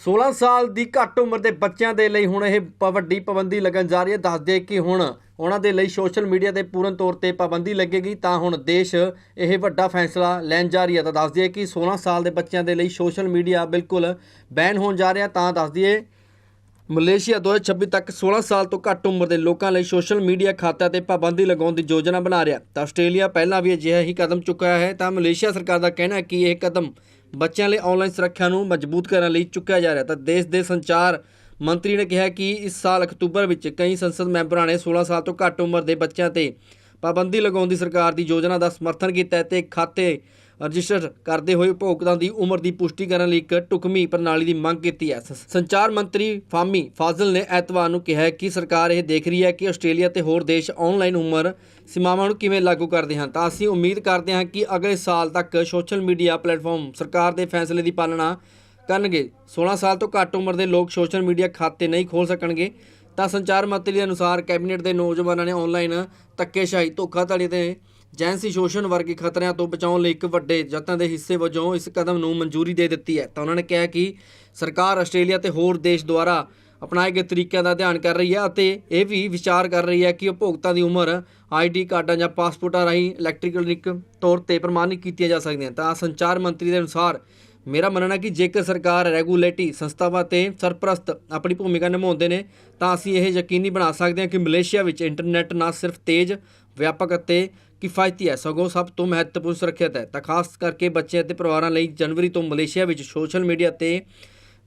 16 ਸਾਲ ਦੀ ਘੱਟ ਉਮਰ ਦੇ ਬੱਚਿਆਂ ਦੇ ਲਈ ਹੁਣ ਇਹ ਪ- ਵੱਡੀ ਪਾਬੰਦੀ ਲੱਗਣ ਜਾ ਰਹੀ ਹੈ। ਦੱਸ ਦੇ ਕਿ ਹੁਣ ਉਹਨਾਂ ਦੇ ਲਈ ਸੋਸ਼ਲ ਮੀਡੀਆ ਤੇ ਪੂਰਨ ਤੌਰ ਤੇ ਪਾਬੰਦੀ ਲੱਗੇਗੀ ਤਾਂ ਹੁਣ ਦੇਸ਼ ਇਹ ਵੱਡਾ ਫੈਸਲਾ ਲੈਣ ਜਾ ਰਹੀ ਹੈ। ਤਾਂ ਦੱਸਦੀ ਹੈ ਕਿ 16 ਸਾਲ ਦੇ ਬੱਚਿਆਂ ਦੇ ਲਈ ਸੋਸ਼ਲ ਮੀਡੀਆ ਬਿਲਕੁਲ ਬੈਨ ਹੋਣ ਜਾ ਰਿਹਾ। ਤਾਂ ਦੱਸਦੀ ਹੈ ਮਲੇਸ਼ੀਆ 2026 ਤੱਕ 16 ਸਾਲ ਤੋਂ ਘੱਟ ਉਮਰ ਦੇ ਲੋਕਾਂ ਲਈ ਸੋਸ਼ਲ ਮੀਡੀਆ ਖਾਤਿਆਂ ਤੇ ਪਾਬੰਦੀ ਲਗਾਉਣ ਦੀ ਯੋਜਨਾ ਬਣਾ ਰਿਹਾ। ਤਾਂ ਆਸਟ੍ਰੇਲੀਆ ਪਹਿਲਾਂ ਵੀ ਅਜਿਹਾ ਹੀ ਕਦਮ ਚੁੱਕਿਆ ਹੈ। ਤਾਂ ਮਲੇਸ਼ੀਆ ਸਰਕਾਰ ਦਾ ਕਹਿਣਾ ਹੈ ਕਿ ਇਹ ਕਦਮ ਬੱਚਿਆਂ ਲਈ ਆਨਲਾਈਨ ਸੁਰੱਖਿਆ ਨੂੰ ਮਜ਼ਬੂਤ ਕਰਨ ਲਈ ਚੁੱਕਿਆ ਜਾ ਰਿਹਾ ਤਾਂ ਦੇਸ਼ ਦੇ ਸੰਚਾਰ ਮੰਤਰੀ ਨੇ ਕਿਹਾ ਕਿ ਇਸ ਸਾਲ ਅਕਤੂਬਰ ਵਿੱਚ ਕਈ ਸੰਸਦ ਮੈਂਬਰਾਂ ਨੇ 16 ਸਾਲ ਤੋਂ ਘੱਟ ਉਮਰ ਦੇ ਬੱਚਿਆਂ ਤੇ ਪਾਬੰਦੀ ਲਗਾਉਣ ਦੀ ਸਰਕਾਰ ਦੀ ਯੋਜਨਾ ਦਾ ਸਮਰਥਨ ਕੀਤਾ ਹੈ ਤੇ ਖਾਤੇ ਰਜਿਸਟਰ ਕਰਦੇ ਹੋਏ ਉਪਭੋਗਤਾ ਦੀ ਉਮਰ ਦੀ ਪੁਸ਼ਟੀ ਕਰਨ ਲਈ ਇੱਕ ਟੁਕਮੀ ਪ੍ਰਣਾਲੀ ਦੀ ਮੰਗ ਕੀਤੀ ਹੈ। ਸ- ਸੰਚਾਰ ਮੰਤਰੀ ਫਾਮੀ ਫਾਜ਼ਲ ਨੇ ਐਤਵਾਰ ਨੂੰ ਕਿਹਾ ਕਿ ਸਰਕਾਰ ਇਹ ਦੇਖ ਰਹੀ ਹੈ ਕਿ ਆਸਟ੍ਰੇਲੀਆ ਤੇ ਹੋਰ ਦੇਸ਼ ਆਨਲਾਈਨ ਉਮਰ ਸੀਮਾਵਾਂ ਨੂੰ ਕਿਵੇਂ ਲਾਗੂ ਕਰਦੇ ਹਨ। ਤਾਂ ਅਸੀਂ ਉਮੀਦ ਕਰਦੇ ਹਾਂ ਕਿ ਅਗਲੇ ਸਾਲ ਤੱਕ ਸੋਸ਼ਲ ਮੀਡੀਆ ਪਲੇਟਫਾਰਮ ਸਰਕਾਰ ਦੇ ਫੈਸਲੇ ਦੀ ਪਾਲਣਾ ਕਰਨਗੇ। 16 ਸਾਲ ਤੋਂ ਘੱਟ ਉਮਰ ਦੇ ਲੋਕ ਸੋਸ਼ਲ ਮੀਡੀਆ ਖਾਤੇ ਨਹੀਂ ਖੋਲ ਸਕਣਗੇ। ਤਾਂ ਸੰਚਾਰ ਮੰਤਰੀ ਦੇ ਅਨੁਸਾਰ ਕੈਬਨਿਟ ਦੇ ਨੌਜਵਾਨਾਂ ਨੇ ਆਨਲਾਈਨ ਧੱਕੇਸ਼ਾਹੀ, ਧੋਖਾਧੜੀ ਤੇ ਜੈਂਸੀ ਸ਼ੋਸ਼ਣ ਵਰਗੇ ਖਤਰਿਆਂ ਤੋਂ ਬਚਾਉਣ ਲਈ ਇੱਕ ਵੱਡੇ ਯਤਨ ਦੇ ਹਿੱਸੇ ਵਜੋਂ ਇਸ ਕਦਮ ਨੂੰ ਮਨਜ਼ੂਰੀ ਦੇ ਦਿੱਤੀ ਹੈ। ਤਾਂ ਉਹਨਾਂ ਨੇ ਕਿਹਾ ਕਿ ਸਰਕਾਰ ਆਸਟ੍ਰੇਲੀਆ ਤੇ ਹੋਰ ਦੇਸ਼ ਦੁਆਰਾ ਅਪਣਾਏ ਗਏ ਤਰੀਕਿਆਂ ਦਾ ਧਿਆਨ ਕਰ ਰਹੀ ਹੈ ਅਤੇ ਇਹ ਵੀ ਵਿਚਾਰ ਕਰ ਰਹੀ ਹੈ ਕਿ ਉਪਭੋਗਤਾ ਦੀ ਉਮਰ ਆਈਡੀ ਕਾਰਡਾਂ ਜਾਂ ਪਾਸਪੋਰਟਾਂ ਰਾਹੀਂ ਇਲੈਕਟ੍ਰੀਕਲ ਤੌਰ ਤੇ ਪ੍ਰਮਾਣਿਤ ਕੀਤੀਆਂ ਜਾ ਸਕਦੀਆਂ ਤਾਂ ਸੰਚਾਰ ਮੰਤਰੀ ਦੇ ਅਨੁਸਾਰ ਮੇਰਾ ਮੰਨਣਾ ਕਿ ਜੇਕਰ ਸਰਕਾਰ ਰੈਗੂਲੇਟਰੀ ਸੰਸਥਾਵਾਂ ਤੇ ਸਰਪ੍ਰਸਤ ਆਪਣੀ ਭੂਮਿਕਾ ਨਿਭਾਉਂਦੇ ਨੇ, ਤਾਂ ਅਸੀਂ ਇਹ ਯਕੀਨੀ ਬਣਾ ਸਕਦੇ ਹਾਂ ਕਿ ਮਲੇਸ਼ੀਆ ਵਿੱਚ ਇੰਟਰਨੈਟ ਨਾ ਸਿਰਫ ਤੇਜ਼, ਵਿਆਪਕ ਅਤੇ ਕਿਫਾਇਤੀ ਹੈ, ਸਗੋਂ ਸਭ ਤੋਂ ਮਹੱਤਵਪੂਰਨ ਸੁਰੱਖਿਅਤ ਹੈ। ਤਾਂ ਖਾਸ ਕਰਕੇ ਬੱਚੇ ਅਤੇ ਪਰਿਵਾਰਾਂ ਲਈ ਜਨਵਰੀ ਤੋਂ ਮਲੇਸ਼ੀਆ ਵਿੱਚ ਸੋਸ਼ਲ ਮੀਡੀਆ ਤੇ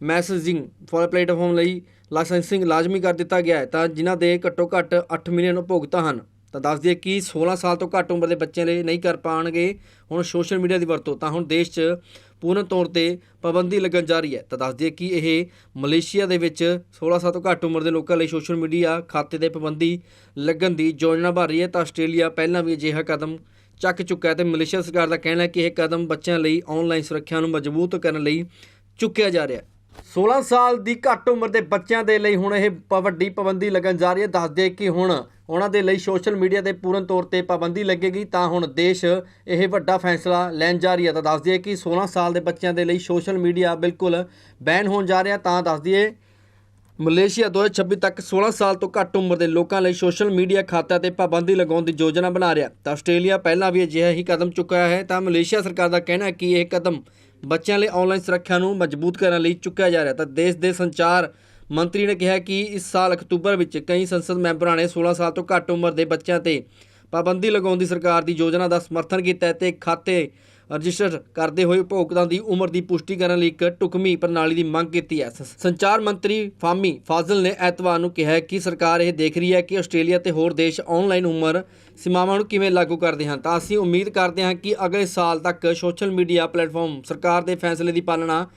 ਮੈਸੇਜਿੰਗ ਫੋਰ ਪਲੇਟਫਾਰਮ ਲਈ ਲਾਇਸੈਂਸਿੰਗ ਲਾਜ਼ਮੀ ਕਰ ਦਿੱਤਾ ਗਿਆ ਹੈ, ਤਾਂ ਜਿਨ੍ਹਾਂ ਦੇ ਘੱਟੋ ਘੱਟ 8 ਮਿਲੀਅਨ ਉਪਭੋਗਤਾ ਹਨ। ਤਾਂ ਦੱਸ ਦਈਏ ਕਿ 16 ਸਾਲ ਤੋਂ ਘੱਟ ਉਮਰ ਦੇ ਬੱਚਿਆਂ ਲਈ ਨਹੀਂ ਕਰ ਪਾਣਗੇ ਹੁਣ ਸੋਸ਼ਲ ਮੀਡੀਆ ਦੀ ਵਰਤੋਂ, ਤਾਂ ਹੁਣ ਦੇਸ਼ 'ਚ ਪੂਰਨ ਤੌਰ ਤੇ ਪਾਬੰਦੀ ਲੱਗਣ ਜਾ ਰਹੀ ਹੈ। ਤਾਂ ਦੱਸ ਦਈਏ ਕਿ ਇਹ ਮਲੇਸ਼ੀਆ ਦੇ ਵਿੱਚ 16 ਸਾਲ ਤੋਂ ਘੱਟ ਉਮਰ ਦੇ ਲੋਕਾਂ ਲਈ ਸੋਸ਼ਲ ਮੀਡੀਆ ਖਾਤੇ ਤੇ ਪਾਬੰਦੀ ਲੱਗਣ ਦੀ ਯੋਜਨਾ ਬਣ ਰਹੀ ਹੈ। ਤਾਂ ਆਸਟ੍ਰੇਲੀਆ ਪਹਿਲਾਂ ਵੀ ਅਜਿਹਾ ਕਦਮ ਚੱਕ ਚੁੱਕਾ ਹੈ ਤੇ ਮਲੇਸ਼ੀਆ ਸਰਕਾਰ ਦਾ ਕਹਿਣਾ ਹੈ ਕਿ ਇਹ ਕਦਮ ਬੱਚਿਆਂ ਲਈ ਆਨਲਾਈਨ ਸੁਰੱਖਿਆ ਨੂੰ ਮਜ਼ਬੂਤ ਕਰਨ ਲਈ ਚੁੱਕਿਆ ਜਾ ਰਿਹਾ ਹੈ। 16 ਸਾਲ ਦੀ ਘੱਟ ਉਮਰ ਦੇ ਬੱਚਿਆਂ ਦੇ ਲਈ ਹੁਣ ਇਹ ਪ- ਵੱਡੀ ਪਾਬੰਦੀ ਲੱਗਣ ਜਾ ਰਹੀ ਹੈ। ਦੱਸਦੇ ਕਿ ਹੁਣ ਉਹਨਾਂ ਦੇ ਲਈ ਸੋਸ਼ਲ ਮੀਡੀਆ ਤੇ ਪੂਰਨ ਤੌਰ ਤੇ ਪਾਬੰਦੀ ਲੱਗੇਗੀ ਤਾਂ ਹੁਣ ਦੇਸ਼ ਇਹ ਵੱਡਾ ਫੈਸਲਾ ਲੈਣ ਜਾ ਰਹੀ ਹੈ। ਤਾਂ ਦੱਸਦੀ ਕਿ 16 ਸਾਲ ਦੇ ਬੱਚਿਆਂ ਦੇ ਲਈ ਸੋਸ਼ਲ ਮੀਡੀਆ ਬਿਲਕੁਲ ਬੈਨ ਹੋਣ ਜਾ ਰਿਹਾ। ਤਾਂ ਦੱਸਦੀ ਹੈ ਮਲੇਸ਼ੀਆ 2026 ਤੱਕ 16 ਸਾਲ ਤੋਂ ਘੱਟ ਉਮਰ ਦੇ ਲੋਕਾਂ ਲਈ ਸੋਸ਼ਲ ਮੀਡੀਆ ਖਾਤਿਆਂ ਤੇ ਪਾਬੰਦੀ ਲਗਾਉਣ ਦੀ ਯੋਜਨਾ ਬਣਾ ਰਿਹਾ। ਤਾਂ ਆਸਟ੍ਰੇਲੀਆ ਪਹਿਲਾਂ ਵੀ ਅਜਿਹਾ ਹੀ ਕਦਮ ਚੁੱਕਿਆ ਹੈ। ਤਾਂ ਮਲੇਸ਼ੀਆ ਸਰਕਾਰ ਦਾ ਕਹਿਣਾ ਹੈ ਕਿ ਇਹ ਕਦਮ ਬੱਚਿਆਂ ਲਈ ਆਨਲਾਈਨ ਸੁਰੱਖਿਆ ਨੂੰ ਮਜ਼ਬੂਤ ਕਰਨ ਲਈ ਚੁੱਕਿਆ ਜਾ ਰਿਹਾ ਤਾਂ ਦੇਸ਼ ਦੇ ਸੰਚਾਰ ਮੰਤਰੀ ਨੇ ਕਿਹਾ ਕਿ ਇਸ ਸਾਲ ਅਕਤੂਬਰ ਵਿੱਚ ਕਈ ਸੰਸਦ ਮੈਂਬਰਾਂ ਨੇ 16 ਸਾਲ ਤੋਂ ਘੱਟ ਉਮਰ ਦੇ ਬੱਚਿਆਂ ਤੇ ਪਾਬੰਦੀ ਲਗਾਉਣ ਦੀ ਸਰਕਾਰ ਦੀ ਯੋਜਨਾ ਦਾ ਸਮਰਥਨ ਕੀਤਾ ਹੈ ਤੇ ਖਾਤੇ ਰਜਿਸਟਰ ਕਰਦੇ ਹੋਏ ਉਪਭੋਗਤਾ ਦੀ ਉਮਰ ਦੀ ਪੁਸ਼ਟੀ ਕਰਨ ਲਈ ਇੱਕ ਟੁਕਮੀ ਪ੍ਰਣਾਲੀ ਦੀ ਮੰਗ ਕੀਤੀ ਹੈ। ਸ- ਸੰਚਾਰ ਮੰਤਰੀ ਫਾਮੀ ਫਾਜ਼ਲ ਨੇ ਐਤਵਾਰ ਨੂੰ ਕਿਹਾ ਕਿ ਸਰਕਾਰ ਇਹ ਦੇਖ ਰਹੀ ਹੈ ਕਿ ਆਸਟ੍ਰੇਲੀਆ ਤੇ ਹੋਰ ਦੇਸ਼ ਆਨਲਾਈਨ ਉਮਰ ਸੀਮਾਵਾਂ ਨੂੰ ਕਿਵੇਂ ਲਾਗੂ ਕਰਦੇ ਹਨ। ਤਾਂ ਅਸੀਂ ਉਮੀਦ ਕਰਦੇ ਹਾਂ ਕਿ ਅਗਲੇ ਸਾਲ ਤੱਕ ਸੋਸ਼ਲ ਮੀਡੀਆ ਪਲੇਟਫਾਰਮ ਸਰਕਾਰ ਦੇ ਫੈਸਲੇ ਦੀ ਪਾਲਣਾ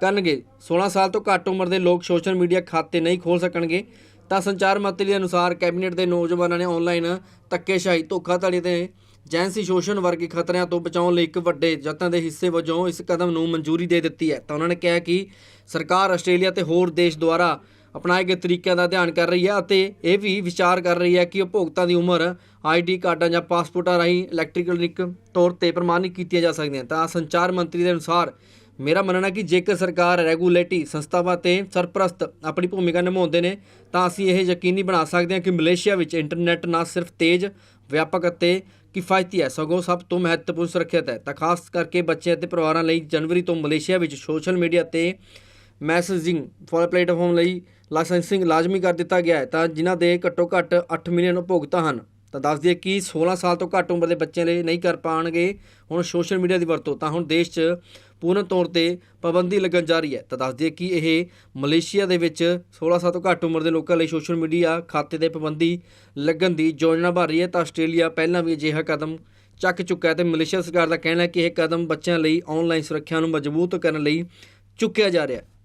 ਕਰਨਗੇ। 16 ਸਾਲ ਤੋਂ ਘੱਟ ਉਮਰ ਦੇ ਲੋਕ ਸੋਸ਼ਲ ਮੀਡੀਆ ਖਾਤੇ ਨਹੀਂ ਖੋਲ ਸਕਣਗੇ। ਤਾਂ ਸੰਚਾਰ ਮੰਤਰੀ ਦੇ ਅਨੁਸਾਰ ਕੈਬਨਿਟ ਦੇ ਨੌਜਵਾਨਾਂ ਨੇ ਆਨਲਾਈਨ ਧੱਕੇਸ਼ਾਹੀ, ਧੋਖਾਧੜੀ ਤੇ ਜੈਂਸੀ ਸ਼ੋਸ਼ਣ ਵਰਗੇ ਖਤਰਿਆਂ ਤੋਂ ਬਚਾਉਣ ਲਈ ਇੱਕ ਵੱਡੇ ਯਤਨ ਦੇ ਹਿੱਸੇ ਵਜੋਂ ਇਸ ਕਦਮ ਨੂੰ ਮਨਜ਼ੂਰੀ ਦੇ ਦਿੱਤੀ ਹੈ। ਤਾਂ ਉਹਨਾਂ ਨੇ ਕਿਹਾ ਕਿ ਸਰਕਾਰ ਆਸਟ੍ਰੇਲੀਆ ਤੇ ਹੋਰ ਦੇਸ਼ ਦੁਆਰਾ ਅਪਣਾਏ ਗਏ ਤਰੀਕਿਆਂ ਦਾ ਧਿਆਨ ਕਰ ਰਹੀ ਹੈ ਅਤੇ ਇਹ ਵੀ ਵਿਚਾਰ ਕਰ ਰਹੀ ਹੈ ਕਿ ਉਪਭੋਗਤਾ ਦੀ ਉਮਰ ਆਈਡੀ ਕਾਰਡਾਂ ਜਾਂ ਪਾਸਪੋਰਟਾਂ ਰਾਹੀਂ ਇਲੈਕਟ੍ਰੀਕਲ ਤੌਰ ਤੇ ਪ੍ਰਮਾਣਿਤ ਕੀਤੀਆਂ ਜਾ ਸਕਦੀਆਂ ਤਾਂ ਸੰਚਾਰ ਮੰਤਰੀ ਦੇ ਅਨੁਸਾਰ ਮੇਰਾ ਮੰਨਣਾ ਕਿ ਜੇਕਰ ਸਰਕਾਰ ਰੈਗੂਲੇਟਰੀ ਸੰਸਥਾਵਾਂ ਤੇ ਸਰਪ੍ਰਸਤ ਆਪਣੀ ਭੂਮਿਕਾ ਨਿਭਾਉਂਦੇ ਨੇ, ਤਾਂ ਅਸੀਂ ਇਹ ਯਕੀਨੀ ਬਣਾ ਸਕਦੇ ਹਾਂ ਕਿ ਮਲੇਸ਼ੀਆ ਵਿੱਚ ਇੰਟਰਨੈਟ ਨਾ ਸਿਰਫ ਤੇਜ਼, ਵਿਆਪਕ ਅਤੇ ਕਿਫਾਇਤੀ ਹੈ, ਸਗੋਂ ਸਭ ਤੋਂ ਮਹੱਤਵਪੂਰਨ ਸੁਰੱਖਿਅਤ ਹੈ। ਤਾਂ ਖਾਸ ਕਰਕੇ ਬੱਚੇ ਅਤੇ ਪਰਿਵਾਰਾਂ ਲਈ ਜਨਵਰੀ ਤੋਂ ਮਲੇਸ਼ੀਆ ਵਿੱਚ ਸੋਸ਼ਲ ਮੀਡੀਆ ਤੇ ਮੈਸੇਜਿੰਗ ਫੋਰ ਪਲੇਟਫਾਰਮ ਲਈ ਲਾਇਸੈਂਸਿੰਗ ਲਾਜ਼ਮੀ ਕਰ ਦਿੱਤਾ ਗਿਆ ਹੈ, ਤਾਂ ਜਿਨ੍ਹਾਂ ਦੇ ਘੱਟੋ ਘੱਟ 8 ਮਿਲੀਅਨ ਉਪਭੋਗਤਾ ਹਨ। ਤਾਂ ਦੱਸ ਦਈਏ ਕਿ 16 ਸਾਲ ਤੋਂ ਘੱਟ ਉਮਰ ਦੇ ਬੱਚਿਆਂ ਲਈ ਨਹੀਂ ਕਰ ਪਾਣਗੇ ਹੁਣ ਸੋਸ਼ਲ ਮੀਡੀਆ ਦੀ ਵਰਤੋਂ, ਤਾਂ ਹੁਣ ਦੇਸ਼ 'ਚ ਪੂਰਨ ਤੌਰ ਤੇ ਪਾਬੰਦੀ ਲੱਗਣ ਜਾ ਰਹੀ ਹੈ। ਤਾਂ ਦੱਸ ਦਈਏ ਕਿ ਇਹ ਮਲੇਸ਼ੀਆ ਦੇ ਵਿੱਚ 16 ਸਾਲ ਤੋਂ ਘੱਟ ਉਮਰ ਦੇ ਲੋਕਾਂ ਲਈ ਸੋਸ਼ਲ ਮੀਡੀਆ ਖਾਤੇ ਤੇ ਪਾਬੰਦੀ ਲੱਗਣ ਦੀ ਯੋਜਨਾ ਬਣ ਰਹੀ ਹੈ। ਤਾਂ ਆਸਟ੍ਰੇਲੀਆ ਪਹਿਲਾਂ ਵੀ ਅਜਿਹਾ ਕਦਮ ਚੱਕ ਚੁੱਕਾ ਹੈ ਤੇ ਮਲੇਸ਼ੀਆ ਸਰਕਾਰ ਦਾ ਕਹਿਣਾ ਹੈ ਕਿ ਇਹ ਕਦਮ ਬੱਚਿਆਂ ਲਈ ਆਨਲਾਈਨ ਸੁਰੱਖਿਆ ਨੂੰ ਮਜ਼ਬੂਤ ਕਰਨ ਲਈ ਚੁੱਕਿਆ ਜਾ ਰਿਹਾ ਹੈ।